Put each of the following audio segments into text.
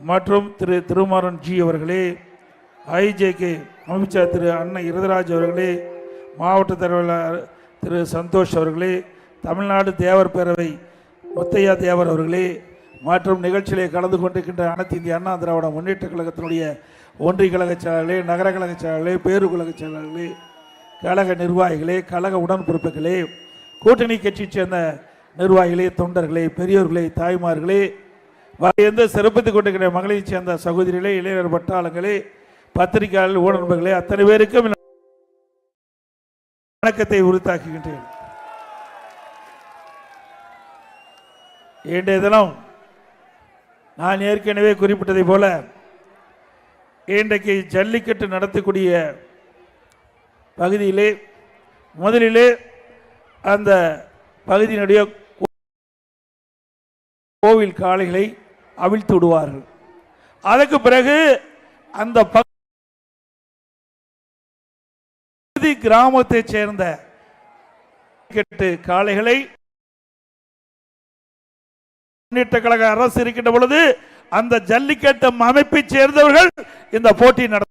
மற்றும் திரு திருமாறன் ஜி அவர்களே ஐஜேகே அமைச்சர் திரு அன்னை இருதராஜ் அவர்களே மாவட்ட தலைவர் திரு சந்தோஷ் அவர்களே தமிழ்நாடு தேவர் பேரவை முத்தையா தேவர் அவர்களே மற்றும் நிகழ்ச்சியிலே கலந்து கொண்டிருக்கின்ற அனைத்து இந்திய அண்ணா திராவிட முன்னேற்ற கழகத்தினுடைய ஒன்றிய கழக செயலாளர்களே நகர கழக செயலாளர்களே பேரு கழக செயலாளர்களே கழக நிர்வாகிகளே கழக உடன்பிறப்புகளே கூட்டணி கட்சியைச் சேர்ந்த நிர்வாகிகளே தொண்டர்களே பெரியோர்களே தாய்மார்களே எந்த சிறப்பித்துக் கொண்டிருக்கிற மகளிர் சேர்ந்த சகோதரிகளே இளைஞர் பட்டாளங்களே பத்திரிகையாளர் ஊடகங்களே அத்தனை பேருக்கும் வணக்கத்தை உறுத்தாக்குகின்றேன் இன்றைய தினம் நான் ஏற்கனவே குறிப்பிட்டதை போல இன்றைக்கு ஜல்லிக்கட்டு நடத்தக்கூடிய பகுதியிலே முதலிலே அந்த பகுதியினுடைய கோவில் காளைகளை அவிழ்த்து விடுவார்கள். அதற்கு பிறகு அந்த பகுதி கிராமத்தைச் சேர்ந்த கெட்டு காளைகளை முன்னேற்ற கழக அரசு இருக்கின்ற பொழுது அந்த ஜல்லிக்கட்டு அமைப்பைச் சேர்ந்தவர்கள் இந்த போட்டி நட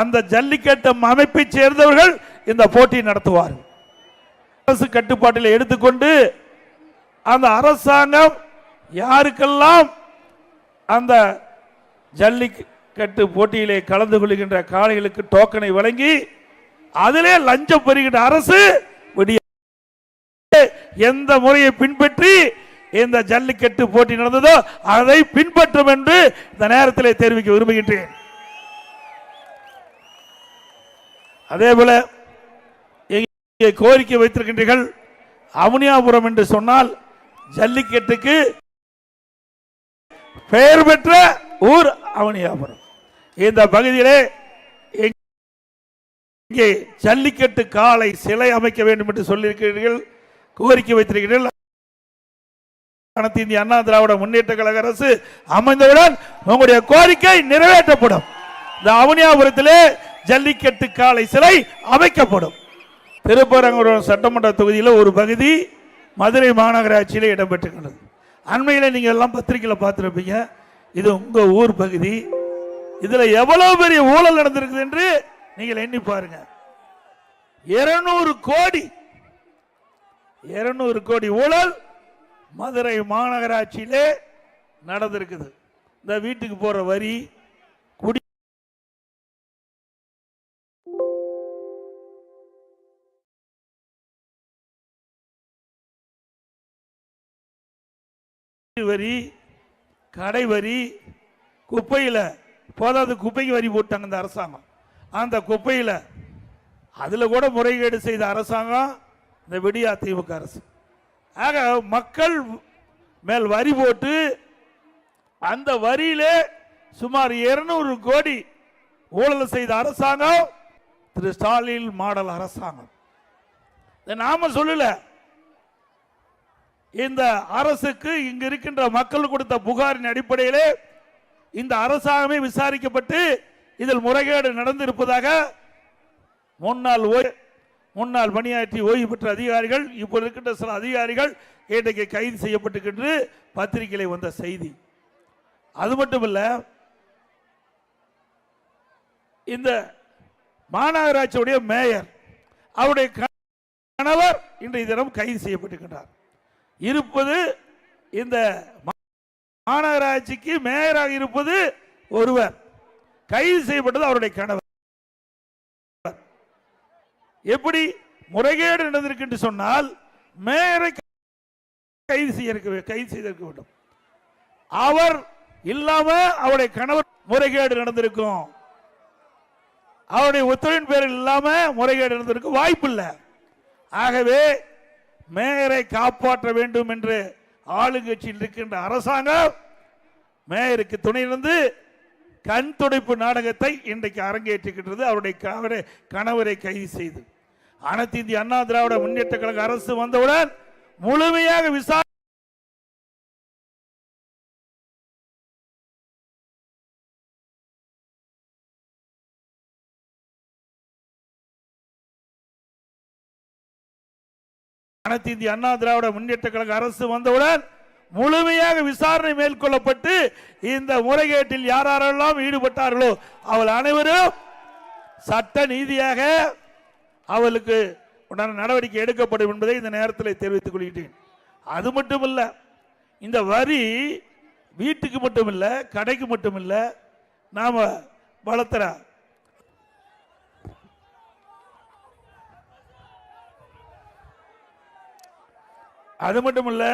அந்த ஜல்லிக்கட்டு அமைப்பைச் சேர்ந்தவர்கள் இந்த போட்டி நடத்துவார்கள். அரசு கட்டுப்பாட்டில் எடுத்துக்கொண்டு அந்த அரசாங்கம் யாருக்கெல்லாம் அந்த ஜல்லிக்கட்டு போட்டியிலே கலந்து கொள்கின்ற காளைகளுக்கு டோக்கனை வழங்கி அதிலே லஞ்சம் பெறுகின்ற அரசு விடிய எந்த முறையை பின்பற்றி இந்த ஜல்லிக்கட்டு போட்டி நடந்ததோ அதை பின்பற்றும் என்று இந்த நேரத்தில் தெரிவிக்க விரும்புகின்றேன். அதே போல இங்கே கோரிக்கை வைத்திருக்கின்றீர்கள் அவனியாபுரம் என்று சொன்னால் ஜல்லிக்கட்டுக்கு பெயர் பெற்ற ஊர் அவனியாபுரம். இந்த பகுதியிலே இங்கே ஜல்லிக்கட்டு காலை சிலை அமைக்க வேண்டும் என்று சொல்லியிருக்கிறீர்கள் கோரிக்கை வைத்திருக்கிறீர்கள். அனைத்து இந்திய அண்ணா திராவிட முன்னேற்ற கழக அரசு அமைந்தவுடன் உங்களுடைய கோரிக்கை நிறைவேற்றப்படும். இந்த அவனியாபுரத்திலே ஜல்லிக்கட்டு காளை சிலை அமைக்கப்படும். திருப்பரங்குன்றம் சட்டமன்ற தொகுதியில் ஒரு பகுதி மதுரை மாநகராட்சியில் இடம்பெற்றுள்ளது அண்மையில் நீங்கள் எல்லாம் பத்திரிகையில் பார்த்துருப்பீங்க. இது உங்கள் ஊர் பகுதி. இதில் எவ்வளோ பெரிய ஊழல் நடந்திருக்குது என்று நீங்கள் எண்ணி பாருங்க. இருநூறு கோடி இருநூறு கோடி ஊழல் மதுரை மாநகராட்சியிலே நடந்திருக்குது. இந்த வீட்டுக்கு போகிற வரி வரி கடை வரி குப்பையில் போதாது குப்பைக்கு வரி போட்டாங்க இந்த அரசாங்கம். அந்த குப்பையில் அதில் கூட முறைகேடு செய்த அரசாங்கம் இந்த விடியா திமுக அரசு. ஆக மக்கள் மேல் வரி போட்டு அந்த வரியிலே சுமார் 200 கோடி ஊழல் செய்த அரசாங்கம் திரு ஸ்டாலின் மாடல் அரசாங்கம். நாம சொல்லல. இந்த அரசுக்கு இங்கு இருக்கின்ற மக்கள் கொடுத்த புகாரின் அடிப்படையிலே இந்த அரசாங்கமே விசாரிக்கப்பட்டு இதில் முறைகேடு நடந்திருப்பதாக முன்னாள் ஓய்- முன்னாள் பணியாற்றி ஓய்வு பெற்ற அதிகாரிகள் இப்போ இருக்கின்ற சில அதிகாரிகள் இன்றைக்கு கைது செய்யப்பட்டிருக்கின்ற பத்திரிகையில் வந்த செய்தி. அது மட்டுமல்ல இந்த மாநகராட்சியுடைய மேயர் அவருடைய கணவர் இன்றைய தினம் கைது செய்யப்பட்டிருக்கின்றார். இருப்பது இந்த மா- மாநகராட்சிக்கு மேயராக இருப்பது ஒருவர். கைது செய்யப்பட்டது அவருடைய கணவர். எப்படி? முறைகேடு நடந்திருக்கு என்று சொன்னால் மேயரை கைது செய்ய கைது செய்திருக்க வேண்டும். அவர் இல்லாம அவருடைய கணவர் முறைகேடு நடந்திருக்கும். அவருடைய உத்தரவின் பேரில் இல்லாம முறைகேடு நடந்திருக்கும் வாய்ப்பு இல்லை ஆகவே மேயரை காப்பாற்ற வேண்டும் என்று ஆளுங்கட்சியில் இருக்கின்ற அரசாங்கம் மேயருக்கு துணையிலிருந்து கண் துடைப்பு நாடகத்தை இன்றைக்கு அரங்கேற்றுகின்றது. அவருடைய கணவரை கணவரை கைது செய்து. அனைத்து இந்திய அண்ணா திராவிட முன்னேற்ற கழக அரசு வந்தவுடன் முழுமையாக விசாரணை அனைத்து இந்திய அண்ணா திராவிட முன்னேற்ற கழக அரசு வந்தவுடன் முழுமையாக விசாரணை மேற்கொள்ளப்பட்டு இந்த முறைகேட்டில் யார் யாரெல்லாம் ஈடுபட்டார்களோ அவள் அனைவரும் சட்ட நீதியாக அவளுக்கு உண்டான நடவடிக்கை எடுக்கப்படும் என்பதை இந்த நேரத்தில் தெரிவித்துக் கொள்கிறேன் அது மட்டுமல்ல இந்த வரி வீட்டுக்கு மட்டுமில்லை கடைக்கு மட்டுமில்லை நாம வளர்த்துற அது மட்டும் இல்ல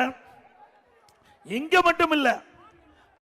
இங்க மட்டும் இல்ல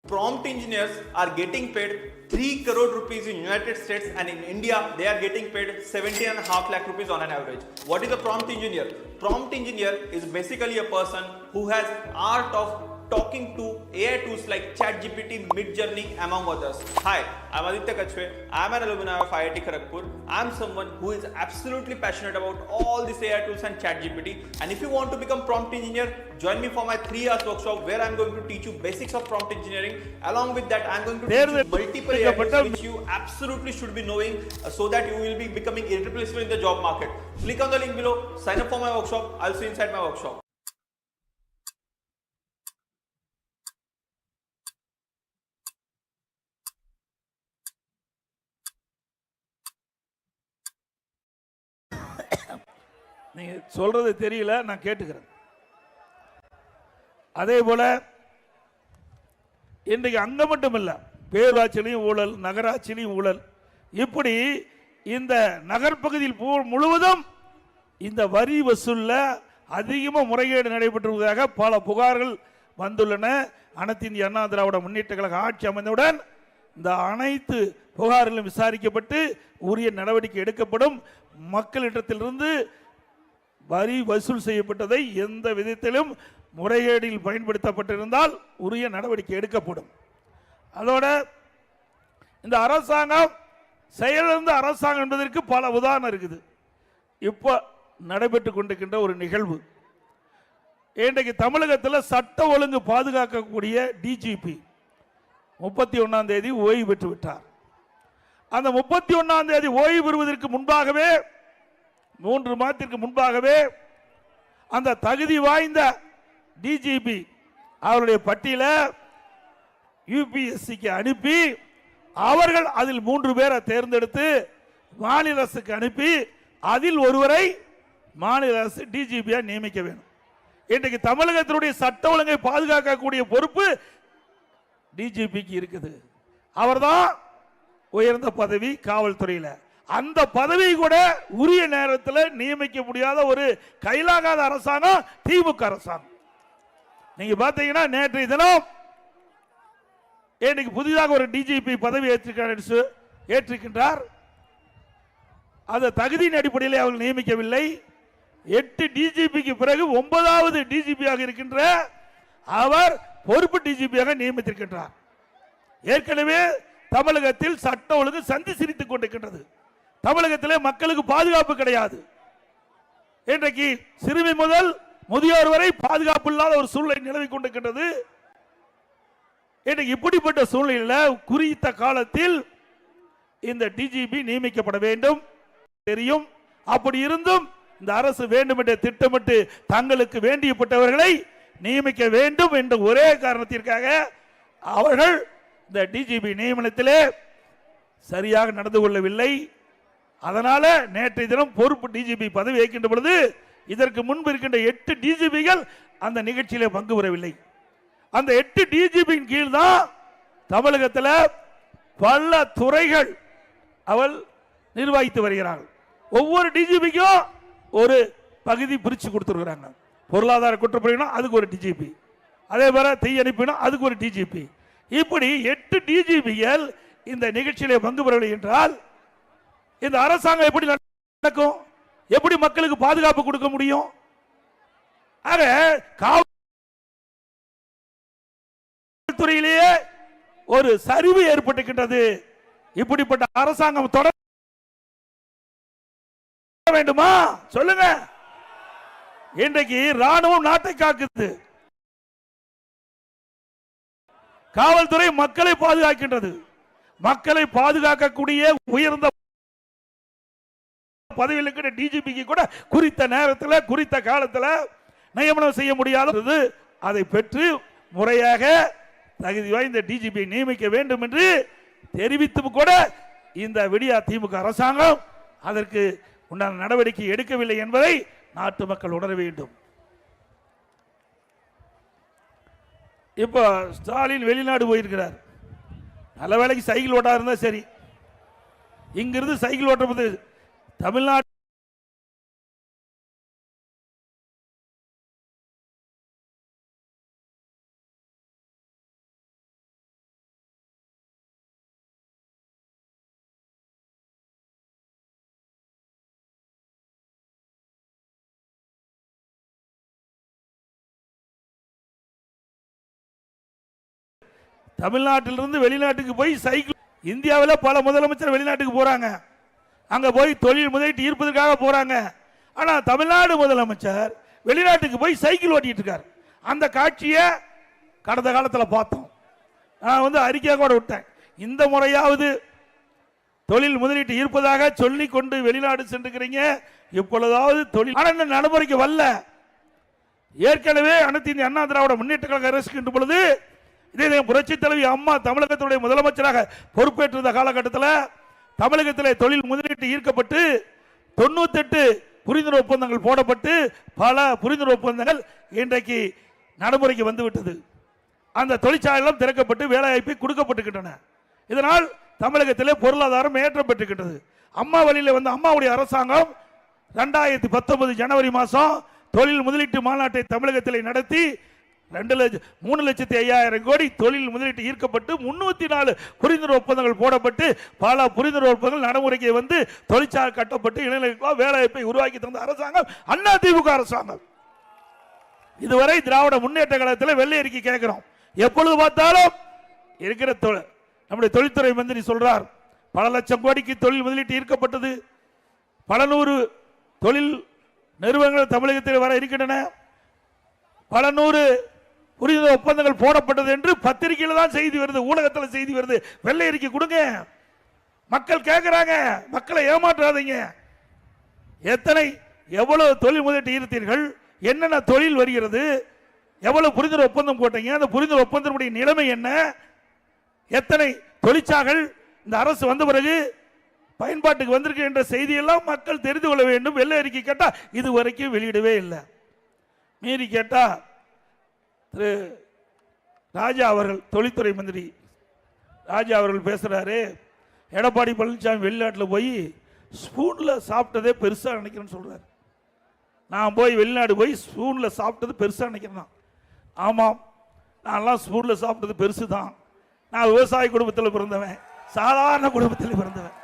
Prompt engineers are getting paid 3 crore rupees in United States and in India they are getting paid 70 and a half lakh rupees on an average. What is a prompt engineer? Prompt engineer is basically a person who has art of talking to AI tools like ChatGPT, Midjourney, among others. Hi, I'm Aditya Kachwe. I'm an alumni of IIT Kharagpur. I'm someone who is absolutely passionate about all these AI tools and ChatGPT. And if you want to become prompt engineer, join me for my three hours workshop where I'm going to teach you basics of prompt engineering. Along with that, I'm going to there teach you multiple AI tools which you absolutely should be knowing uh, so that you will be becoming irreplaceable in the job market. Click on the link below, sign up for my workshop. I'll see you inside my workshop. நீங்கள் சொல்கிறது தெரியல நான் கேட்டுக்கிறேன். அதே போல் இன்றைக்கு அங்கே மட்டும் இல்லை பேரூராட்சியிலையும் ஊழல் நகராட்சியிலையும் ஊழல். இப்படி இந்த நகர்ப்பகுதியில் முழுவதும் இந்த வரி வசூலில் அதிகமாக முறைகேடு நடைபெற்றுவதாக பல புகார்கள் வந்துள்ளன. அனைத்து இந்திய அண்ணா திராவிட முன்னேற்ற கழக ஆட்சி அமைந்தவுடன் இந்த அனைத்து புகார்களும் விசாரிக்கப்பட்டு உரிய நடவடிக்கை எடுக்கப்படும். மக்களிடத்திலிருந்து வரி வசூல் செய்யப்பட்டதை எந்த விதத்திலும் முறைகேடில் பயன்படுத்தப்பட்டிருந்தால் உரிய நடவடிக்கை எடுக்கப்படும். அதோட இந்த அரசாங்கம் செயலிழந்த அரசாங்கம் என்பதற்கு பல உதாரணம் இருக்குது. இப்போ நடைபெற்று கொண்டிருக்கின்ற ஒரு நிகழ்வு. இன்றைக்கு தமிழகத்தில் சட்ட ஒழுங்கு பாதுகாக்கக்கூடிய டிஜிபி முப்பத்தி ஒன்றாம் தேதி ஓய்வு பெற்று விட்டார். அந்த முப்பத்தி ஒன்றாம் தேதி ஓய்வு பெறுவதற்கு முன்பாகவே மூன்று மாதத்திற்கு முன்பாகவே அந்த தகுதி வாய்ந்த டிஜிபி அவருடைய பட்டியலை யூபிஎஸ்சிக்கு அனுப்பி அவர்கள் அதில் மூன்று பேரை தேர்ந்தெடுத்து மாநில அரசுக்கு அனுப்பி அதில் ஒருவரை மாநில அரசு டிஜிபியா நியமிக்க வேண்டும். இன்றைக்கு தமிழகத்தினுடைய சட்ட ஒழுங்கை பாதுகாக்கக்கூடிய பொறுப்பு டிஜிபிக்கு இருக்குது. அவர்தான் உயர்ந்த பதவி காவல்துறையில். அந்த பதவி கூட உரிய நேரத்தில் நியமிக்க முடியாத ஒரு கைலாகாத அரசாங்கம் திமுக அரசாங்கம். நீங்க பார்த்தீங்கன்னா நேற்றைய தினம் இன்னைக்கு புதிதாக ஒரு டிஜிபி பதவி ஏற்றிருக்கிறார் ஏற்றிருக்கின்றார். அந்த தகுதியின் அடிப்படையில் அவர்கள் நியமிக்கவில்லை. எட்டு டிஜிபிக்கு பிறகு ஒன்பதாவது டிஜிபியாக இருக்கின்ற அவர் பொறுப்பு டிஜிபியாக நியமித்திருக்கின்றார். ஏற்கனவே தமிழகத்தில் சட்ட ஒழுங்கு சந்தி சிரித்துக் கொண்டிருக்கின்றது. தமிழகத்திலே மக்களுக்கு பாதுகாப்பு கிடையாது. இன்றைக்கு சிறுமி முதல் முதியோர் வரை பாதுகாப்பு இல்லாத ஒரு சூழ்நிலை நிலவி கொண்டிருக்கின்றது. இன்றைக்கு இப்படிப்பட்ட சூழ்நிலையில் குறித்த காலத்தில் இந்த டிஜிபி நியமிக்கப்பட வேண்டும். தெரியும். அப்படி இருந்தும் இந்த அரசு வேண்டுமென்ற திட்டமிட்டு தங்களுக்கு வேண்டியப்பட்டவர்களை நியமிக்க வேண்டும் என்ற ஒரே காரணத்திற்காக அவர்கள் இந்த டிஜிபி நியமனத்திலே சரியாக நடந்து கொள்ளவில்லை. அதனால நேற்றைய தினம் பொறுப்பு டிஜிபி பதவி ஏற்கின்ற பொழுது இதற்கு முன்பு இருக்கின்ற எட்டு டிஜிபிகள் அந்த நிகழ்ச்சியில் பங்கு பெறவில்லை. அந்த எட்டு டிஜிபியின் கீழ் தான் தமிழகத்தில் பல துறைகள் அவள் நிர்வகித்து வருகிறார்கள் ஒவ்வொரு டிஜிபிக்கும் ஒரு பகுதி பிரித்து கொடுத்துருக்குறாங்க. பொருளாதார குற்றப்பிரிவினா அதுக்கு ஒரு டிஜிபி அதே போல தீயணைப்புனா அதுக்கு ஒரு டிஜிபி இப்படி எட்டு டிஜிபிகள் இந்த நிகழ்ச்சியிலே பங்கு பெறவில்லை என்றால் இந்த அரசாங்கம் எப்படி நடக்கும்? எப்படி மக்களுக்கு பாதுகாப்பு கொடுக்க முடியும்? ஆக காவல்துறையிலேயே ஒரு சரிவு ஏற்பட்டுகின்றது இப்படிப்பட்ட அரசாங்கம் தொடர வேண்டுமா? சொல்லுங்க. இன்றைக்கு ராணுவம் நாட்டை காக்குது. காவல்துறை மக்களை பாதுகாக்கின்றது. மக்களை பாதுகாக்கக்கூடிய உயர்ந்த பதவியில் இருக்கிற டிஜிபிக்கு கூட குறித்த நேரத்தில் குறித்த காலத்தில் நியமனம் செய்ய முடியாதது. அதை பெற்று முறையாக தகுதி வாய்ந்த டிஜிபி நியமிக்க வேண்டும் என்று தெரிவித்தும் கூட இந்த விடியா திமுக அரசாங்கம் அதற்கு உண்டான நடவடிக்கை எடுக்கவில்லை என்பதை நாட்டு மக்கள் உணர வேண்டும். இப்போ ஸ்டாலின் வெளிநாடு போயிருக்கிறார். நல்ல வேலைக்கு சைக்கிள் ஓட்டா இருந்தால் சரி. இங்கிருந்து சைக்கிள் ஓட்டுறது தமிழ்நாடு தமிழ்நாட்டிலிருந்து வெளிநாட்டுக்கு போய் சைக்கிள் இந்தியாவில் பல முதலமைச்சர் வெளிநாட்டுக்கு போறாங்க. அங்கே போய் தொழில் முதலீட்டு ஈர்ப்பதற்காக போகிறாங்க ஆனால் தமிழ்நாடு முதலமைச்சர் வெளிநாட்டுக்கு போய் சைக்கிள் ஓட்டிகிட்டு இருக்கார். அந்த காட்சியை கடந்த காலத்தில் பார்த்தோம். நான் வந்து அறிக்கையை கூட விட்டேன். இந்த முறையாவது தொழில் முதலீட்டு ஈர்ப்பதாக சொல்லி கொண்டு வெளிநாடு சென்றுக்கிறீங்க. இப்பொழுதாவது தொழில் ஆனால் இந்த நடைமுறைக்கு வரல. ஏற்கனவே அனைத்து இந்திய அண்ணா திராவிட முன்னேற்ற கழக அரசுகின்ற பொழுது இதே புரட்சி தலைவி அம்மா தமிழகத்துடைய முதலமைச்சராக பொறுப்பேற்றிருந்த காலகட்டத்தில் தமிழகத்தில் தொழில் முதலீட்டு ஈர்க்கப்பட்டு தொண்ணூத்தெட்டு புரிந்துணர்வு ஒப்பந்தங்கள் போடப்பட்டு பல புரிந்துணர்வு ஒப்பந்தங்கள் இன்றைக்கு நடைமுறைக்கு வந்துவிட்டது. அந்த தொழிற்சாலைகளும் திறக்கப்பட்டு வேலைவாய்ப்பு கொடுக்கப்பட்டுக்கின்றன இதனால் தமிழகத்திலே பொருளாதாரம் ஏற்றம் அம்மா வழியில் வந்த அம்மாவுடைய அரசாங்கம் ரெண்டாயிரத்தி பத்தொன்பது ஜனவரி மாதம் தொழில் முதலீட்டு மாநாட்டை தமிழகத்தில் நடத்தி ரெண்டு லட்சம் மூணு லட்சத்தி ஐயாயிரம் கோடி தொழில் முதலீட்டு ஈர்க்கப்பட்டு முன்னூத்தி நாலு புரிந்துணர்வு ஒப்பந்தங்கள் போடப்பட்டு பல புரிந்துணர்வு ஒப்பந்தங்கள் நடைமுறைக்கு வந்து தொழிற்சாலை கட்டப்பட்டு இளைஞர்களுக்கு வேலைவாய்ப்பை உருவாக்கி தந்த அரசாங்கம் அண்ணா திமுக அரசாங்கம். இதுவரை திராவிட முன்னேற்ற கழகத்தில் வெள்ளை அறிக்கை கேட்கிறோம். எப்பொழுது பார்த்தாலும் இருக்கிற தொ- நம்முடைய தொழில்துறை மந்திரி சொல்றார் பல லட்சம் கோடிக்கு தொழில் முதலீட்டு ஈர்க்கப்பட்டது. பல நூறு தொழில் நிறுவனங்கள் தமிழகத்தில் வர இருக்கின்றன. பல நூறு புரிந்த ஒப்பந்தங்கள் போடப்பட்டது என்று பத்திரிகையில் தான் செய்தி வருது ஊடகத்தில் செய்தி வருது. வெள்ளை அறிக்கை கொடுங்க. மக்கள் கேட்குறாங்க மக்களை ஏமாற்றாதீங்க. எத்தனை எவ்வளவு தொழில் முதலீட்டு ஈர்த்தீர்கள்? என்னென்ன தொழில் வருகிறது? எவ்வளவு புரிந்துணர்வு ஒப்பந்தம் போட்டீங்க? அந்த புரிந்துணர்வு ஒப்பந்தத்தினுடைய நிலைமை என்ன? எத்தனை தொழிற்சாலைகள் இந்த அரசு வந்த பிறகு பயன்பாட்டுக்கு வந்திருக்கு என்ற செய்தியெல்லாம் மக்கள் தெரிந்து கொள்ள வேண்டும். வெள்ளை அறிக்கை கேட்டால் இது வரைக்கும் வெளியிடவே இல்லை. மீறி கேட்டால் திரு ராஜா அவர்கள் தொழில்துறை மந்திரி ராஜா அவர்கள் பேசுகிறாரு எடப்பாடி பழனிசாமி வெளிநாட்டில் போய் ஸ்பூனில் சாப்பிட்டதே பெருசாக நினைக்கிறேன்னு சொல்கிறார் நான் போய் வெளிநாடு போய் ஸ்பூனில் சாப்பிட்டது பெருசாக நினைக்கிறேன் ஆமாம் நான்லாம் ஸ்பூனில் சாப்பிட்டது பெருசு தான் நான் விவசாய குடும்பத்தில் பிறந்தவன் சாதாரண குடும்பத்தில் பிறந்தவன்.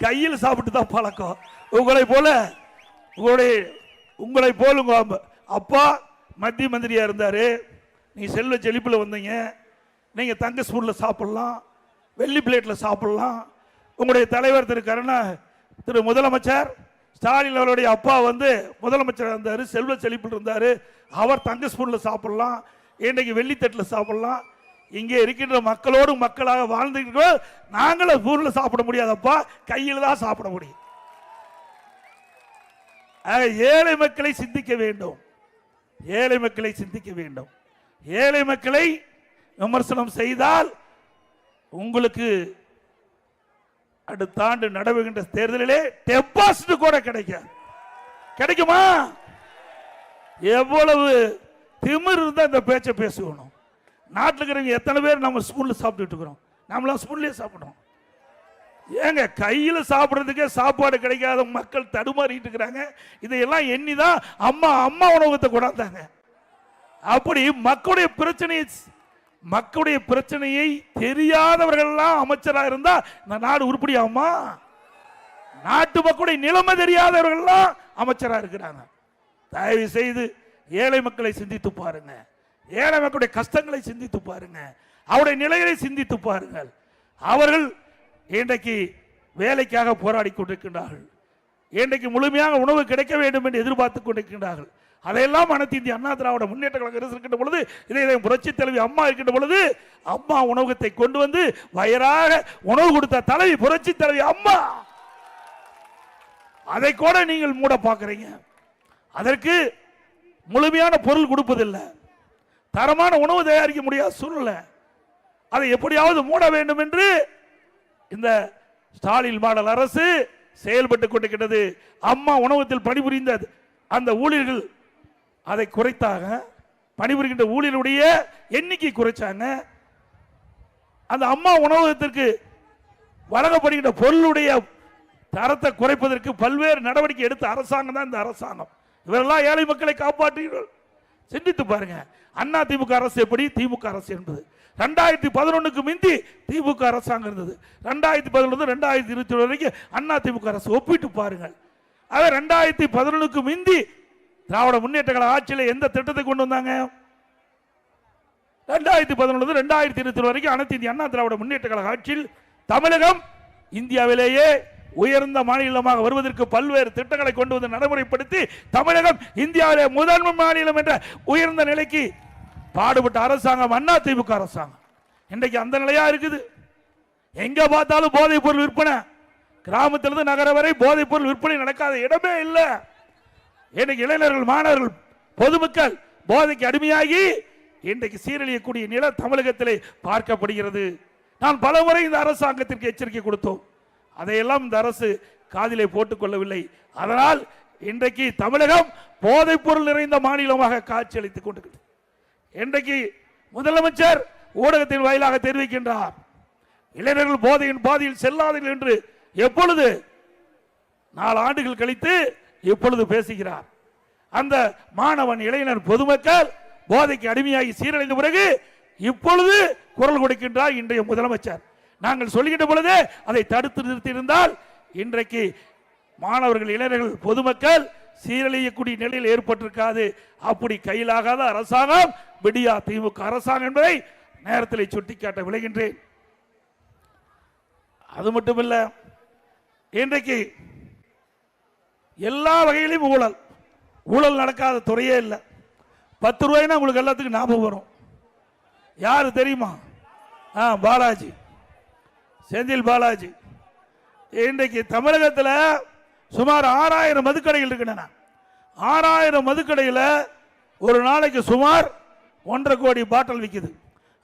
கையில் சாப்பிட்டு தான் பழக்கம். உங்களை போல உங்களுடைய உங்களை போல் உங்கள் அப்பா மத்திய மந்திரியாக இருந்தார். நீ செல்வ செழிப்பில் வந்தீங்க. நீங்கள் தங்க ஸ்பூனில் சாப்பிட்லாம். வெள்ளி பிளேட்டில் சாப்பிட்லாம். உங்களுடைய தலைவர் திரு கருணா திரு முதலமைச்சர் ஸ்டாலின் அவருடைய அப்பா வந்து முதலமைச்சர் இருந்தார் செல்வ செழிப்பில் இருந்தார். அவர் தங்க ஸ்பூனில் சாப்பிட்லாம். இன்றைக்கு வெள்ளித்தட்டில் சாப்பிட்லாம். இங்கே இருக்கின்ற மக்களோடு மக்களாக வாழ்ந்துக்கிட்டோ நாங்களும் ஸ்பூனில் சாப்பிட முடியாதப்பா. கையில் தான் சாப்பிட முடியும். ஏழை மக்களை சிந்திக்க வேண்டும். ஏழை மக்களை சிந்திக்க வேண்டும். ஏழை மக்களை விமர்சனம் செய்தால் உங்களுக்கு அடுத்த ஆண்டு நடவுகின்ற தேர்தலிலே டெபாசிட் கூட கிடைக்காது. கிடைக்குமா? எவ்வளவு திமிர் இருந்தால் இந்த பேச்சை பேசணும் நாட்டில் இருக்கிறவங்க எத்தனை பேர் நம்ம ஸ்பூனில் சாப்பிட்டுட்டு இருக்கிறோம்? நம்மளாம் ஸ்பூன்லேயே சாப்பிட்றோம். ஏங்க கையில் சாப்பிட்றதுக்கே சாப்பாடு கிடைக்காத மக்கள் தடுமாறிட்டு இருக்கிறாங்க. இதையெல்லாம் எண்ணி தான் அம்மா அம்மா உணவகத்தை கொண்டாந்தாங்க. அப்படி மக்களுடைய பிரச்சனையை மக்களுடைய பிரச்சனையை தெரியாதவர்கள்லாம் அமைச்சராக இருந்தா இந்த நாடு உருப்படி ஆகுமா நாட்டு மக்களுடைய நிலைமை தெரியாதவர்கள்லாம் அமைச்சராக இருக்கிறாங்க. தயவு செய்து ஏழை மக்களை சிந்தித்து பாருங்க. ஏழை மக்களுடைய கஷ்டங்களை சிந்தித்து பாருங்க. அவருடைய நிலைகளை சிந்தித்து பாருங்கள். அவர்கள் இன்றைக்கு வேலைக்காக போராடி கொண்டிருக்கின்றார்கள். இன்றைக்கு முழுமையாக உணவு கிடைக்க வேண்டும் என்று எதிர்பார்த்து கொண்டிருக்கின்றார்கள். அதையெல்லாம் அனைத்து இந்திய அண்ணா திராவிட முன்னேற்ற கழக அரசு இருக்கின்ற பொழுது இதை இதை புரட்சி தலைவி அம்மா இருக்கின்ற பொழுது அம்மா உணவகத்தை கொண்டு வந்து வயராக உணவு கொடுத்த தலைவி புரட்சி தலைவி அம்மா. அதை கூட நீங்கள் மூட பார்க்குறீங்க. அதற்கு முழுமையான பொருள் கொடுப்பதில்லை. தரமான உணவு தயாரிக்க முடியாத சூழ்நிலை. அதை எப்படியாவது மூட வேண்டும் என்று இந்த ஸ்டாலின் மாடல் அரசு செயல்பட்டு கொண்டிருக்கிறது அம்மா உணவகத்தில் பணிபுரிந்த அந்த ஊழியர்கள் அதை குறைத்தாக பணிபுரிகின்ற ஊழியருடைய எண்ணிக்கை குறைச்சாங்க. அந்த அம்மா உணவகத்திற்கு வழங்கப்படுகின்ற பொருளுடைய தரத்தை குறைப்பதற்கு பல்வேறு நடவடிக்கை எடுத்த அரசாங்கம் தான் இந்த அரசாங்கம். இவரெல்லாம் ஏழை மக்களை காப்பாற்றுகிறோம் சிந்தித்து பாருங்க. அண்ணா திமுக அரசு எப்படி? திமுக அரசு என்பது. ரெண்டாயிரத்தி பதினொன்னுக்கு மிந்தி திமுக அரசாங்கம் இருந்தது. ரெண்டாயிரத்தி பதினொன்று ரெண்டாயிரத்தி இருபத்தி ஒன்று வரைக்கும் அண்ணா திமுக அரசு ஒப்பிட்டு பாருங்கள். அது ரெண்டாயிரத்தி பதினொன்னுக்கு மிந்தி திராவிட முன்னேற்ற கழக ஆட்சியில் எந்த திட்டத்தை கொண்டு வந்தாங்க? ரெண்டாயிரத்தி பதினொன்று ரெண்டாயிரத்தி இருபத்தி வரைக்கும் அனைத்து இந்திய அண்ணா திராவிட முன்னேற்ற கழக ஆட்சியில் தமிழகம் இந்தியாவிலேயே உயர்ந்த மாநிலமாக வருவதற்கு பல்வேறு திட்டங்களை கொண்டு வந்து நடைமுறைப்படுத்தி தமிழகம் இந்தியாவிலே முதன்மை மாநிலம் என்ற உயர்ந்த நிலைக்கு பாடுபட்ட அரசாங்கம் அண்ணா திமுக அரசாங்கம். இன்றைக்கு அந்த நிலையா இருக்குது. எங்க பார்த்தாலும் போதைப் பொருள் விற்பனை. கிராமத்திலிருந்து நகர வரை போதைப் பொருள் விற்பனை நடக்காத இடமே இல்லை. இன்னைக்கு இளைஞர்கள் மாணவர்கள் பொதுமக்கள் போதைக்கு அடிமையாகி இன்றைக்கு சீரழியக்கூடிய நில தமிழகத்திலே பார்க்கப்படுகிறது. நான் பல முறை இந்த அரசாங்கத்திற்கு எச்சரிக்கை கொடுத்தோம். அதையெல்லாம் இந்த அரசு காதிலே போட்டுக்கொள்ளவில்லை அதனால் இன்றைக்கு தமிழகம் போதைப் பொருள் நிறைந்த மாநிலமாக காட்சியளித்துக் கொண்டிருக்கிறது. இன்றைக்கு முதலமைச்சர் ஊடகத்தின் வாயிலாக தெரிவிக்கின்றார். இளைஞர்கள் போதையின் பாதையில் செல்லாதீர்கள் என்று எப்பொழுது? நாலு ஆண்டுகள் கழித்து இப்பொழுது பேசுகிறார். அந்த மாணவன் இளைஞர் பொதுமக்கள் போதைக்கு அடிமையாகி சீரழிந்த பிறகு இப்பொழுது குரல் கொடுக்கின்றார் இன்றைய முதலமைச்சர். நாங்கள் சொல்லுகின்ற பொழுது அதை தடுத்து நிறுத்தியிருந்தால் இன்றைக்கு மாணவர்கள் இளைஞர்கள் பொதுமக்கள் சீரழியக்கூடிய நிலையில் ஏற்பட்டிருக்காது. அப்படி கையிலாகாத அரசாங்கம் விடியா திமுக அரசாங்கம் என்பதை நேரத்தில் சுட்டிக்காட்ட விளைகின்றேன் அது மட்டுமில்ல இன்றைக்கு எல்லா வகையிலும் ஊழல். ஊழல் நடக்காத துறையே இல்லை. பத்து ரூபாய்னா உங்களுக்கு எல்லாத்துக்கும் ஞாபகம் வரும். யார் தெரியுமா? ஆ பாலாஜி. செந்தில் பாலாஜி. இன்றைக்கு தமிழகத்தில் சுமார் ஆறாயிரம் மதுக்கடைகள் இருக்கின்றன. ஆறாயிரம் மதுக்கடையில் ஒரு நாளைக்கு சுமார் ஒன்றரை கோடி பாட்டில் விற்கிது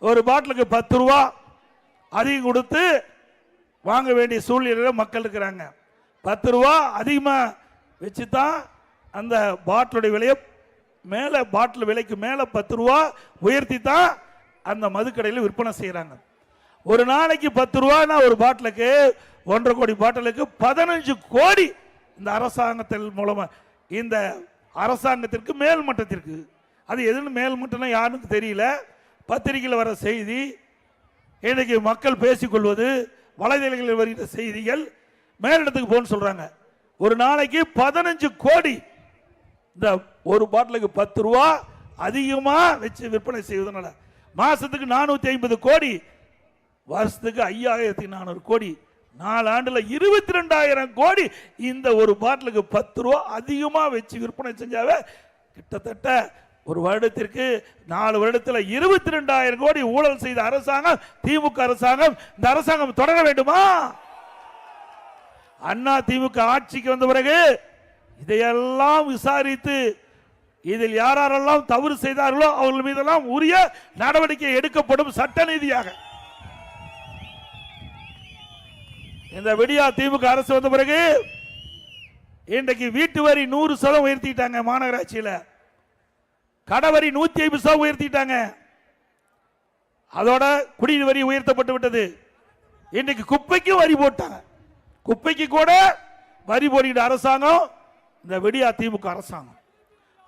ஒரு பாட்டிலுக்கு பத்து ரூபா அதிகம் கொடுத்து வாங்க வேண்டிய சூழ்நிலையில் மக்கள் இருக்கிறாங்க. பத்து ரூபா அதிகமாக வச்சு தான் அந்த பாட்டிலுடைய விலையை மேலே பாட்டில் விலைக்கு மேலே பத்து ரூபா உயர்த்தி தான் அந்த மதுக்கடையில் விற்பனை செய்கிறாங்க. ஒரு நாளைக்கு பத்து ரூபானா ஒரு பாட்டிலுக்கு ஒன்றரை கோடி பாட்டிலுக்கு பதினஞ்சு கோடி இந்த அரசாங்கத்தின் மூலமாக இந்த அரசாங்கத்திற்கு மேல் மட்டத்திற்கு. அது எதுன்னு மேல் மட்டம்னா யாருக்கும் தெரியல. பத்திரிகையில் வர செய்தி இன்றைக்கு மக்கள் பேசிக்கொள்வது வலைதளங்களில் வருகிற செய்திகள் மேலிடத்துக்கு போகணும்னு சொல்கிறாங்க ஒரு நாளைக்கு பதினஞ்சு கோடி இந்த ஒரு பாட்டிலுக்கு பத்து ரூபா அதிகமாக வச்சு விற்பனை செய்வதனால மாதத்துக்கு நானூற்றி ஐம்பது கோடி வருஷத்துக்கு ஐயாயிரத்தி நானூறு கோடி நாலு ஆண்டில் இருபத்தி ரெண்டாயிரம் கோடி இந்த ஒரு பாட்டிலுக்கு பத்து ரூபா அதிகமாக வச்சு விற்பனை செஞ்சாவே கிட்டத்தட்ட ஒரு வருடத்திற்கு நாலு வருடத்தில் இருபத்தி ரெண்டாயிரம் கோடி ஊழல் செய்த அரசாங்கம் திமுக அரசாங்கம் இந்த அரசாங்கம் தொடர வேண்டுமா? அண்ணா திமுக ஆட்சிக்கு வந்த பிறகு இதையெல்லாம் விசாரித்து இதில் யாரெல்லாம் தவறு செய்தார்களோ அவர்கள் மீதெல்லாம் உரிய நடவடிக்கை எடுக்கப்படும் சட்ட நீதியாக இந்த விடியா திமுக அரசு வந்த பிறகு இன்றைக்கு வீட்டு வரி நூறு சதம் உயர்த்திட்டாங்க மாநகராட்சியில். கடவரி நூத்தி ஐம்பது சதம் உயர்த்திட்டாங்க. அதோட குடிநீர் வரி உயர்த்தப்பட்டு விட்டது. இன்றைக்கு குப்பைக்கும் வரி போட்டாங்க. குப்பைக்கு கூட வரி போடுகிற அரசாங்கம் இந்த விடியா திமுக அரசாங்கம்.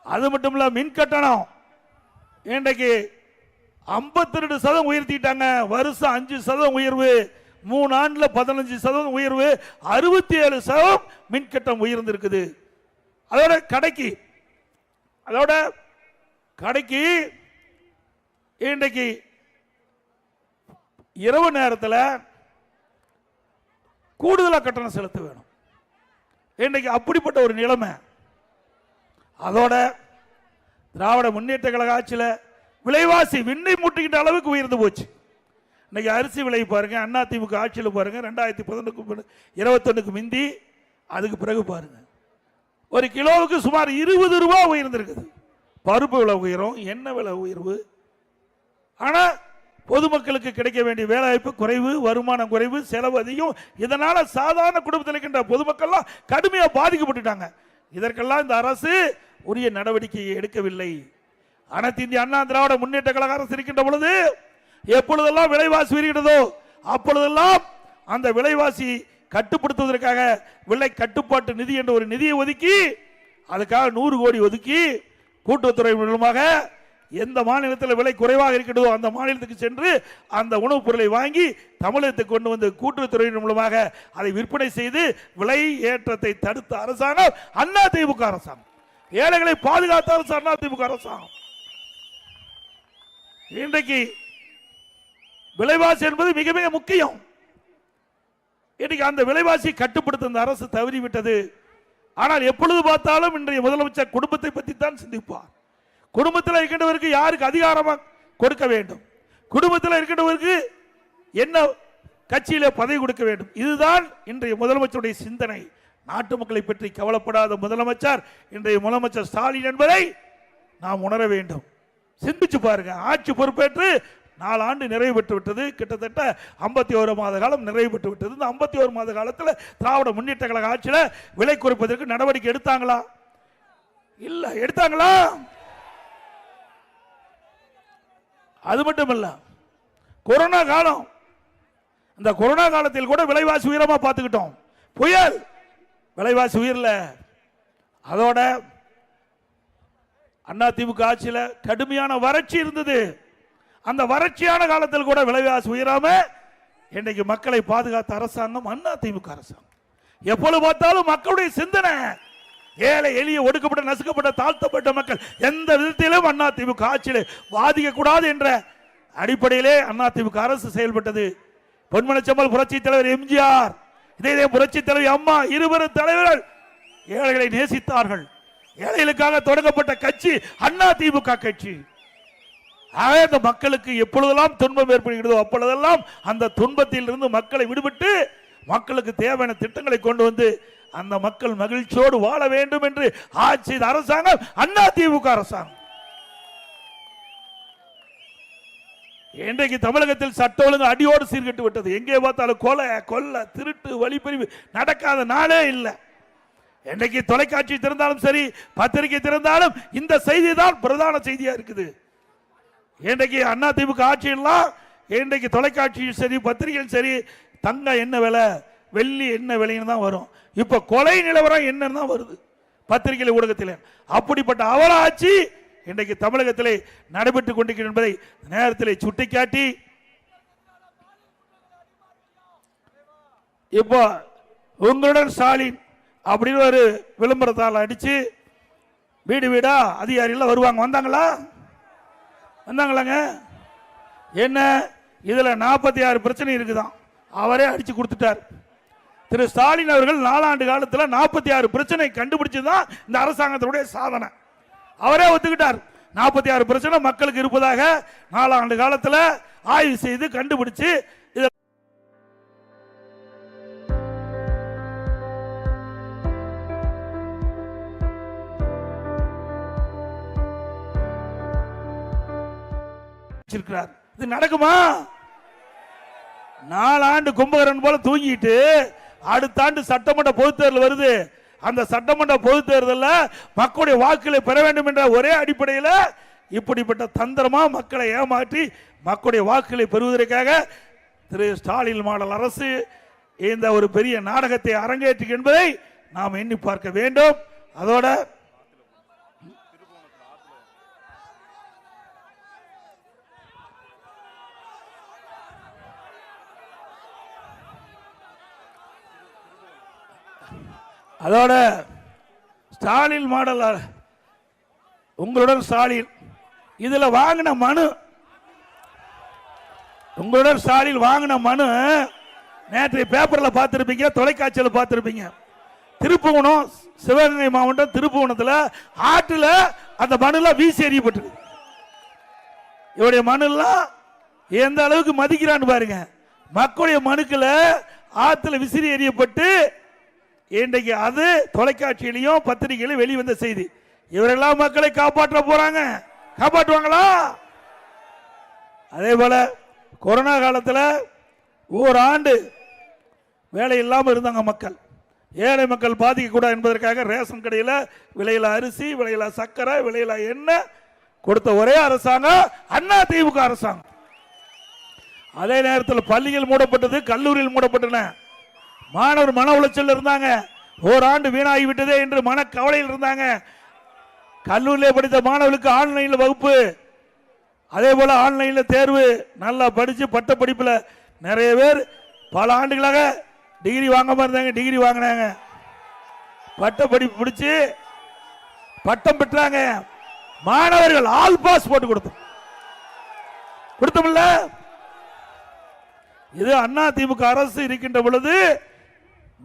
அது மட்டும் இல்ல மின் கட்டணம். இன்றைக்கு ஐம்பத்தி ரெண்டு சதவீதம் உயர்த்திட்டாங்க. வருஷம் அஞ்சு சதவீதம் உயர்வு. மூணு ஆண்டுல பதினஞ்சு சதவீதம் உயர்வு. அறுபத்தி ஏழு சதம் மின் கட்டணம் உயர்ந்திருக்குது. அதோட கடைக்கு அதோட கடைக்கு இன்றைக்கு இரவு நேரத்தில் கூடுதலாக கட்டணம் செலுத்த வேணும். இன்றைக்கு அப்படிப்பட்ட ஒரு நிலைமை. அதோட திராவிட முன்னேற்ற கழக ஆட்சியில் விலைவாசி விண்ணை முட்டிக்கிட்ட அளவுக்கு உயர்ந்து போச்சு. இன்னைக்கு அரிசி விலை பாருங்க அண்ணா திமுக ஆட்சியில் பாருங்க ரெண்டாயிரத்தி பதினொன்றுக்கு இருபத்தொன்னுக்கு மிந்தி அதுக்கு பிறகு பாருங்க. ஒரு கிலோவுக்கு சுமார் இருபது ரூபா உயர்ந்திருக்குது. பருப்பு விலை உயரும் எண்ணெய் விலை உயர்வு. ஆனால் பொதுமக்களுக்கு கிடைக்க வேண்டிய வேலைவாய்ப்பு குறைவு வருமானம் குறைவு செலவு அதிகம். இதனால் சாதாரண குடும்பத்தில் இருக்கின்ற பொதுமக்கள்லாம் கடுமையாக பாதிக்கப்பட்டுட்டாங்க. இதற்கெல்லாம் இந்த அரசு உரிய நடவடிக்கையை எடுக்கவில்லை. அனைத்து இந்திய அண்ணா திராவிட முன்னேற்ற கழக அரசு இருக்கின்ற பொழுது எப்பொழுதெல்லாம் விலைவாசி வருகிறதோ அப்பொழுதெல்லாம் அந்த விலைவாசி கட்டுப்படுத்துவதற்காக விலை கட்டுப்பாட்டு நிதி என்ற ஒரு நிதியை ஒதுக்கி அதுக்காக நூறு கோடி ஒதுக்கி கூட்டுறவுத்துறை மூலமாக எந்த மாநிலத்தில் விலை குறைவாக இருக்கிறதோ அந்த மாநிலத்துக்கு சென்று அந்த உணவுப் பொருளை வாங்கி தமிழகத்துக்கு கொண்டு வந்து கூட்டுறவுத்துறையின் மூலமாக அதை விற்பனை செய்து விலை ஏற்றத்தை தடுத்த அரசாங்கம் அண்ணா திமுக அரசாங்கம். ஏழைகளை பாதுகாத்த அரசு அண்ணா திமுக அரசாங்கம். இன்றைக்கு விலைவாசி என்பது மிக மிக முக்கியம். இன்னைக்கு அந்த விலைவாசி கட்டுப்படுத்த இந்த அரசு தவறிவிட்டது. ஆனால் எப்பொழுது பார்த்தாலும் இன்றைய முதலமைச்சர் குடும்பத்தை பற்றி தான் சிந்திப்பார். குடும்பத்தில் இருக்கின்றவருக்கு யாருக்கு அதிகாரமாக கொடுக்க வேண்டும்? குடும்பத்தில் இருக்கின்றவருக்கு என்ன கட்சியில் பதவி கொடுக்க வேண்டும்? இதுதான் இன்றைய முதலமைச்சருடைய சிந்தனை. நாட்டு மக்களை பற்றி கவலைப்படாத முதலமைச்சர் இன்றைய முதலமைச்சர் ஸ்டாலின் என்பதை நாம் உணர வேண்டும். சிந்திச்சு பாருங்க. ஆட்சி பொறுப்பேற்று நாலு ஆண்டு நிறைவு பெற்று விட்டது. கிட்டத்தட்ட ஐம்பத்தி ஒரு மாத காலம் நிறைவு பெற்று விட்டது. இந்த ஐம்பத்தி ஒரு மாத காலத்தில் திராவிட முன்னேற்ற கழக ஆட்சியில் விலை குறைப்பதற்கு நடவடிக்கை எடுத்தாங்களா? இல்லை எடுத்தாங்களா? அது மட்டும் இல்லை கொரோனா காலம் இந்த கொரோனா காலத்தில் கூட விலைவாசி உயரமா பார்த்துக்கிட்டோம். புயல் விலைவாசி உயரல. அதோட அண்ணா திமுக ஆட்சியில் கடுமையான வறட்சி இருந்தது. அந்த வறட்சியான காலத்தில் கூட விலைவாசி உயராம இன்றைக்கு மக்களை பாதுகாத்த அரசாங்கம் அண்ணா திமுக அரசாங்கம். எப்பொழுது பார்த்தாலும் மக்களுடைய சிந்தனை ஏழை எளிய ஒடுக்கப்பட்ட நசுக்கப்பட்ட தாழ்த்தப்பட்ட மக்கள் எந்த விதத்திலும் அண்ணா திமுக ஆட்சியில் பாதிக்க கூடாது என்ற அடிப்படையிலே அண்ணா திமுக அரசு செயல்பட்டது. பொன்மனச்சம்மல் புரட்சி தலைவர் எம்ஜிஆர் இதே இதே புரட்சி தலைவர் அம்மா இருவரும் தலைவர்கள் ஏழைகளை நேசித்தார்கள். ஏழைகளுக்காக தொடங்கப்பட்ட கட்சி அண்ணா திமுக கட்சி. ஆக அந்த மக்களுக்கு எப்பொழுதெல்லாம் துன்பம் ஏற்படுகிறதோ அப்பொழுதெல்லாம் அந்த துன்பத்தில் இருந்து மக்களை விடுபட்டு மக்களுக்கு தேவையான திட்டங்களை கொண்டு வந்து அந்த மக்கள் மகிழ்ச்சியோடு வாழ வேண்டும் என்று ஆட்சி அரசாங்கம் அண்ணா திமுக அரசாங்கம். இன்றைக்கு தமிழகத்தில் சட்ட ஒழுங்கு அடியோடு சீர்கட்டு விட்டது. எங்கே பார்த்தாலும் கொலை கொல்ல திருட்டு வழிப்பறிவு நடக்காத நாளே இல்லை. இன்றைக்கு தொலைக்காட்சி திறந்தாலும் சரி பத்திரிகை திறந்தாலும் இந்த செய்தி தான் பிரதான செய்தியா இருக்குது. இன்றைக்கு அண்ணா திமுக ஆட்சியெல்லாம் இன்றைக்கு தொலைக்காட்சியும் சரி பத்திரிகையும் சரி தங்க என்ன விலை? வெள்ளி என்ன விலைன்னு தான் வரும். இப்போ கொலை நிலவரம் என்னன்னு தான் வருது. பத்திரிகை ஊடகத்தில். அப்படிப்பட்ட அவல ஆட்சி இன்றைக்கு தமிழகத்தில் நடைபெற்றுக் கொண்டிருக்கிறது என்பதை நேரத்தில் சுட்டிக்காட்டி இப்போ உங்களுடன் ஸ்டாலின் அப்படின்னு ஒரு விளம்பரத்தால் அடித்து வீடு வீடா அதிகாரிகள் வருவாங்க. வந்தாங்களா? வந்தாங்களாங்க? என்ன? இதில் நாற்பத்தி ஆறு பிரச்சனை இருக்குதான். அவரே அடித்து கொடுத்துட்டார். திரு ஸ்டாலின் அவர்கள் நாலாண்டு காலத்தில் நாற்பத்தி ஆறு பிரச்சனை கண்டுபிடிச்சதுதான் இந்த அரசாங்கத்தினுடைய சாதனை. அவரே ஒத்துக்கிட்டார். நாற்பத்தி ஆறு பிரச்சனை மக்களுக்கு இருப்பதாக நாலாண்டு காலத்தில் ஆய்வு செய்து கண்டுபிடிச்சு இதை இது நடக்குமா? நாலாண்டு கும்பகரன் போல தூங்கிட்டு அடுத்த ஆண்டு சட்டமன்ற பொதுத் தேர்தல் வருது. அந்த சட்டமன்ற பொதுத் தேர்தலில் மக்களுடைய வாக்குகளை பெற வேண்டும் என்ற ஒரே அடிப்படையில் இப்படிப்பட்ட தந்திரமா மக்களை ஏமாற்றி மக்களுடைய வாக்குகளை பெறுவதற்காக திரு ஸ்டாலின் மாடல் அரசு இந்த ஒரு பெரிய நாடகத்தை அரங்கேற்று என்பதை நாம் எண்ணி பார்க்க வேண்டும். அதோட அதோட ஸ்டாலின் மாடல் உங்களுடன் ஸ்டாலின். இதில் வாங்கின மனு உங்களோட ஸ்டாலின் வாங்கின மனு நேற்று பேப்பரில் பார்த்துருப்பீங்க தொலைக்காட்சியில் பார்த்துருப்பீங்க. திருப்புவனம் சிவகங்கை மாவட்டம் திருப்புவனத்தில் ஆற்றுல அந்த மனுலாம் வீசி எறியப்பட்டிருக்கு. இவருடைய மனுலாம் எந்த அளவுக்கு மதிக்கிறான்னு பாருங்க. மக்களுடைய மனுக்களை ஆற்றுல விசிறி எறியப்பட்டு இன்றைக்கு அது தொலைக்காட்சியிலையும் பத்திரிகையிலும் வெளிவந்த செய்தி. இவரெல்லாம் மக்களை காப்பாற்ற போறாங்க. காப்பாற்றுவாங்களா? அதே போல கொரோனா காலத்தில் ஓராண்டு வேலை இல்லாமல் இருந்தாங்க மக்கள். ஏழை மக்கள் பாதிக்கக்கூடாது என்பதற்காக ரேஷன் கடையில் விலையில அரிசி விலையில சர்க்கரை விலையில எண்ணெய் கொடுத்த ஒரே அரசாங்கம் அண்ணா திமுக அரசாங்கம். அதே நேரத்தில் பள்ளிகள் மூடப்பட்டது கல்லூரியில் மூடப்பட்டன. மாணவர் மன உளைச்சல் இருந்தாங்க. ஓராண்டு வீணாகி விட்டதே என்று மன கவலையில் இருந்தாங்க. கல்லூரியிலே படித்த மாணவர்களுக்கு ஆன்லைனில் வகுப்பு அதே போல ஆன்லைனில் தேர்வு நல்லா படித்து பட்ட படிப்பில் நிறைய பேர் பல ஆண்டுகளாக டிகிரி வாங்காமல் இருந்தாங்க டிகிரி வாங்கினாங்க. பட்ட படிப்பு பிடிச்சி பட்டம் பெற்றாங்க. மாணவர்கள் ஆல் பாஸ் போட்டு கொடுத்தோம். கொடுத்தோம்ல. இது அண்ணா திமுக அரசு இருக்கின்ற பொழுது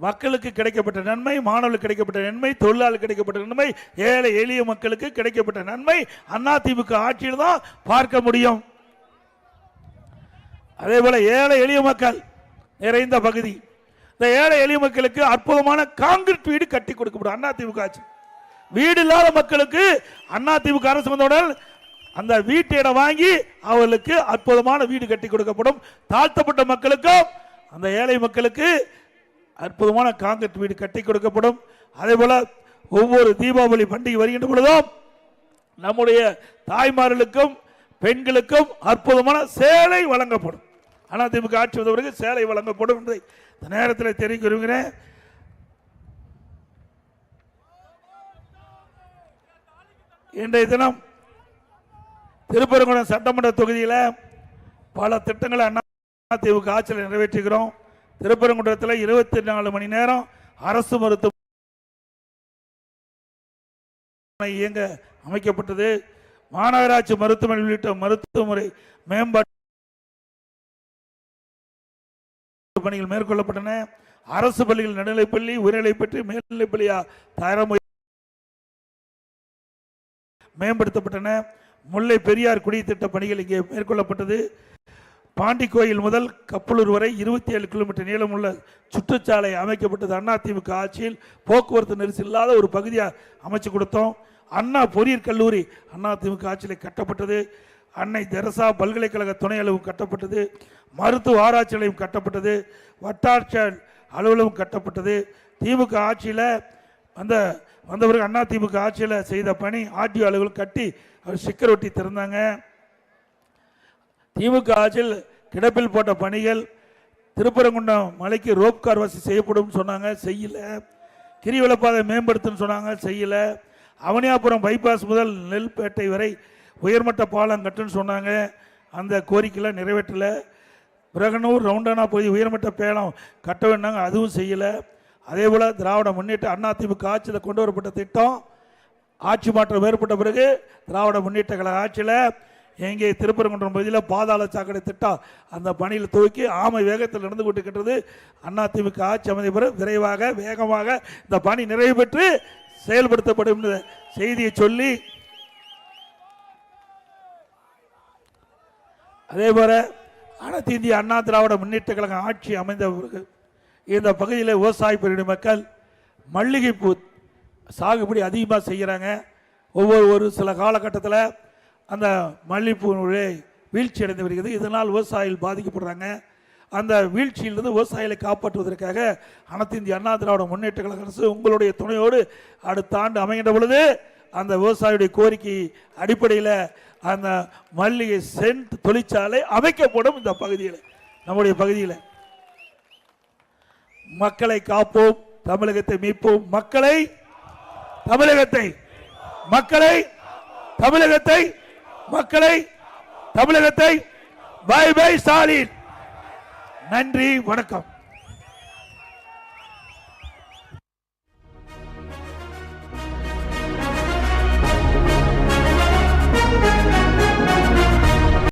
மக்களுக்கு கிடைக்கப்பட்ட நன்மை மாணவர்களுக்கு கிடைக்கப்பட்ட நன்மை தொழிலாளர்களுக்கு கிடைக்கப்பட்ட நன்மை ஏழை எளிய மக்களுக்கு கிடைக்கப்பட்ட நன்மை. அண்ணா திமுக ஆட்சியில் தான் பார்க்க முடியும். அதே போல ஏழை எளிய மக்கள் நிறைந்த பகுதி. இந்த ஏழை எளிய மக்களுக்கு அற்புதமான காங்கிரீட் வீடு கட்டி கொடுக்கப்படும் அண்ணா திமுக ஆட்சி. வீடு இல்லாத மக்களுக்கு அண்ணா திமுக அரசு வந்தவுடன் அந்த வீட்டை வாங்கி அவர்களுக்கு அற்புதமான வீடு கட்டி கொடுக்கப்படும். தாழ்த்தப்பட்ட மக்களுக்கும் அந்த ஏழை மக்களுக்கு அற்புதமான காங்கிரட் வீடு கட்டி கொடுக்கப்படும். அதே போல ஒவ்வொரு தீபாவளி பண்டிகை வருகின்ற பொழுதும் நம்முடைய தாய்மார்களுக்கும் பெண்களுக்கும் அற்புதமான சேலை வழங்கப்படும். ஆனால் திமுக ஆட்சி வந்த பிறகு சேலை வழங்கப்படும் என்பதை இந்த நேரத்தில் தெரிவிக்க விரும்புகிறேன். இன்றைய தினம் திருப்பரங்குன்றம் சட்டமன்ற தொகுதியில் பல திட்டங்களை அண்ணா திமுக ஆட்சியில் நிறைவேற்றுகிறோம். திருப்பரங்குன்றத்தில் இருபத்தி நாலு மணி நேரம் அரசு மருத்துவமனை இயங்க அமைக்கப்பட்டது. மாநகராட்சி மருத்துவமனை உள்ளிட்ட மருத்துவமுறை மேம்பாட்டு பணிகள் மேற்கொள்ளப்பட்டன. அரசு பள்ளிகள் நடுநிலைப்பள்ளி உயர்நிலைப்பள்ளி மேல்நிலைப்பள்ளியா தரம் மேம்படுத்தப்பட்டன. முல்லை பெரியார் குடித்திட்ட பணிகள் இங்கே மேற்கொள்ளப்பட்டது. பாண்டி கோயில் முதல் கப்பலூர் வரை இருபத்தி ஏழு கிலோமீட்டர் நீளமுள்ள சுற்றுச்சாலை அமைக்கப்பட்டது. அண்ணா திமுக ஆட்சியில் போக்குவரத்து நெரிசல் இல்லாத ஒரு பகுதியாக அமைச்சு கொடுத்தோம். அண்ணா பொறியியற் கல்லூரி அண்ணா திமுக ஆட்சியில் கட்டப்பட்டது. அன்னை தெரசா பல்கலைக்கழக துணை அலுவலகம் கட்டப்பட்டது. மருத்துவ ஆராய்ச்சி நிலையம் கட்டப்பட்டது. வட்டாட்சியர் அலுவலகம் கட்டப்பட்டது. திமுக ஆட்சியில் அந்த வந்த பிறகு அண்ணா திமுக ஆட்சியில் செய்த பணி ஆர்டிஓ அலுவலகம் கட்டி அவர் சிக்கர் ஒட்டி திறந்தாங்க. திமுக ஆட்சியில் கிடப்பில் போட்ட பணிகள் திருப்பரங்குன்றம் மலைக்கு ரோப் கார் வசதி செய்யப்படும் சொன்னாங்க செய்யல. கிரிவலப்பாதை மேம்படுத்துன்னு சொன்னாங்க செய்யல. அவனியாபுரம் பைபாஸ் முதல் நெல்பேட்டை வரை உயர்மட்ட பாலம் கட்டுன்னு சொன்னாங்க. அந்த கோரிக்கையில் நிறைவேற்றலை. பிரகனூர் ரவுண்டானா பகுதி உயர்மட்ட பேலம் கட்ட வேண்டாங்க அதுவும் செய்யலை. அதே போல் திராவிட முன்னேற்ற அண்ணா ஆட்சியில் கொண்டு வரப்பட்ட திட்டம் ஆட்சி மாற்றம் ஏற்பட்ட பிறகு திராவிட முன்னேற்ற கழக ஆட்சியில் எங்கே திருப்பரங்குன்றம் பகுதியில் பாதாள சாக்கடை திட்டம் அந்த பணியில் துவக்கி ஆமை வேகத்தில் நடந்து கொண்டிருக்கின்றது அண்ணா திமுக ஆட்சி அமைதிபுரம் விரைவாக வேகமாக இந்த பணி நிறைவு பெற்று செயல்படுத்தப்படும் என்ற செய்தியை சொல்லி அதே போல அனைத்து இந்திய அண்ணா திராவிட முன்னேற்ற கழகம் ஆட்சி அமைந்த பிறகு இந்த பகுதியில் விவசாய பிரிவு மக்கள் மல்லிகைப்பூ சாகுபடி அதிகமாக செய்கிறாங்க ஒவ்வொரு ஒரு சில காலகட்டத்தில் அந்த மல்லிகைப்பூ வீழ்ச்சி அடைந்து வருகிறது. இதனால் விவசாயிகள் பாதிக்கப்படுறாங்க. அந்த வீழ்ச்சியிலிருந்து விவசாயிகளை காப்பாற்றுவதற்காக அனைத்து இந்திய அண்ணா திராவிட முன்னேற்ற கழக அரசு உங்களுடைய துணையோடு அடுத்த ஆண்டு அமைகின்ற பொழுது அந்த விவசாயியுடைய கோரிக்கை அடிப்படையில் அந்த மல்லிகை சென்ட் தொழிற்சாலை அமைக்கப்படும் இந்த பகுதியில் நம்முடைய பகுதியில். மக்களை காப்போம் தமிழகத்தை மீட்போம். மக்களை தமிழகத்தை மக்களை தமிழகத்தை மக்களை தமிழகத்தை பை பை ஸ்டாலின். நன்றி வணக்கம்.